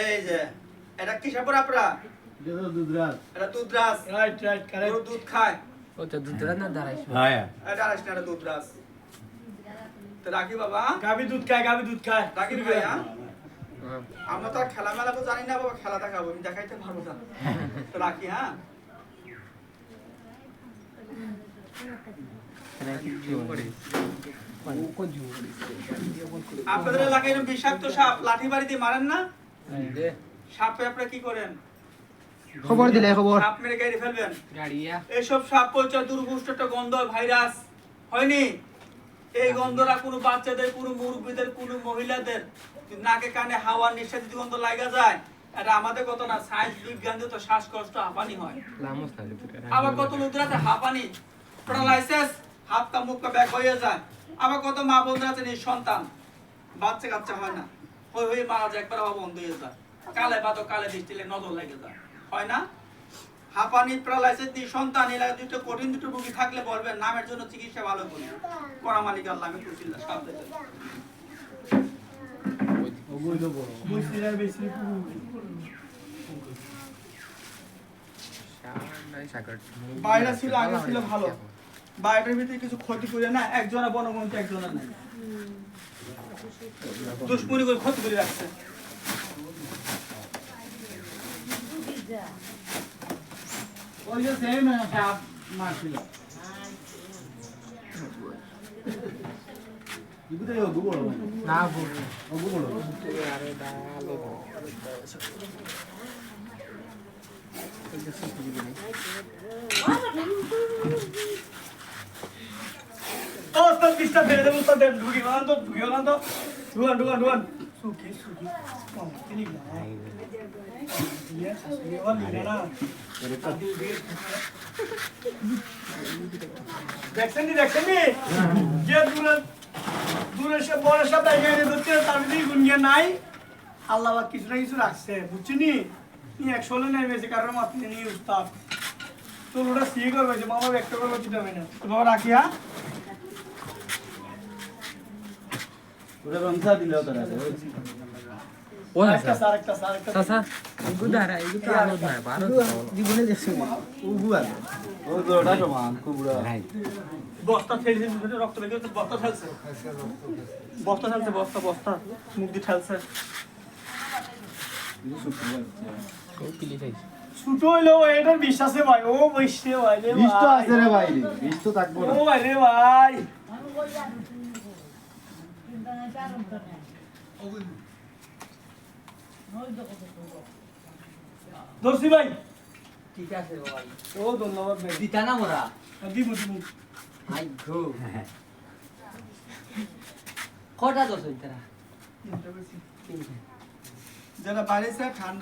এই যে এটা কি সাপর আপনারা? এটা দুধ রাস রাইট রাইট কারেক্ট দুধ খায়? ও তো দুধরা না দাঁড়াইছো হ্যাঁ। এটা আড়াইশ টাকা দুধ তো রাখি বাবা গাবি দুধ খায় গাবি দুধ খায়। রাখি ভাইয়া হ্যাঁ। আমরা তো খেলা মেলা তো জানি না বাবা খেলা দেখাবো আমি দেখাইতে পারব না। তো রাখি হ্যাঁ? আপনাদের এলাকায় বিষাক্ত সাপ লাঠি বাড়ি দিয়ে মারেন না? সাপে আপনারা কি করেন? খবর দিলে খবর। সাপ মেরে গাড়ি ফেলবেন? গাড়িয়া। এইসব সাপ দুর্গুষ্ট একটা গন্ধ ভাইরাস। হয়নি? এই গন্ধরা কোনো বাচ্চাদের কোনো মুরব্বীদের কোনো মহিলাদের নাকে কানে হাওয়া নিঃশ্বাস যদি গন্ধ লাগা যায় এটা আমাদের কত না সায়েন্স বিজ্ঞান তো শ্বাসকষ্ট হাঁপানি হয়। আবার কত হাঁপানি। প্যারালাইসিস হাত কা মুখ কা ব্যাগ হয়ে যায়। আবার কত মা বোনরা আছে সন্তান বাচ্চা কাচ্চা হয় না। হয়ে হয়ে মারা যায় একবার বন্ধ হয়ে যায়। কালে বা কালে নজর লেগে যায়। হয় না? হাঁপানি প্যারালাইসিস দিয়ে সন্তান এলাকা দুটো কঠিন দুটো রোগী থাকলে বলবেন নামের জন্য চিকিৎসা ভালো করি করা মালিক আল্লাহ আমি সাবধানে বাইরে ছিল আগে ছিল ভালো। বাইরের ভিতরে কিছু ক্ষতি করে না একজনা বনমন্ত্রী একজনা নাই। দুশ্মনী করে ক্ষতি করে রাখছে। ওই যে সেম সাপ মারছিল। না গো আরে ডালো ও উস্তাদ বিশটা ফেলে দেবো উস্তাদ? দেন, ঢুকি বানান তো ঢুকি বানান তো ঢুকান ঢুকান। ঢুকান সুখি সুখি তিনি না। না, দেখছেন সে তার ভিতরে গুনগে নাই, আল্লাহ কিছু না কিছু রাখছে বুঝছি নি? নি একশো হলে নেমেছে কারণ মাত্র নি, উস্তাদ। তো ওটা সিয়ে করবে যে, মামা ব্যক্ত করবে না বাবা রাখি হ্যাঁ? ও আরেকটা স্যার। একটা স্যার। একটা সাসা ইগু দাঁড়া ইগু তো আলো না বারো জীবনে দেখছি। বস্তা ঠেলছে মুখে রক্ত করছে বস্তা ঠেলছে। বস্তা ঠেলছে বস্তা বস্তা মুখ দিয়ে ঠেলছে। ও পিলি খাইছে এটার বিশ্বাসে ভাই ও বৈশে ভাই রে বিষ তো ভাই। আছে রে ভাই। বিষ তো থাকব ও ভাই রে ভাই। দর্শি ভাই। ঠিক আছে ভাই। ও ধন্যবাদ ভাই। দিতা না মোরা? দিব দিব। আই গো। কটা দশ তারা? যারা বাইরে ঠান্ডা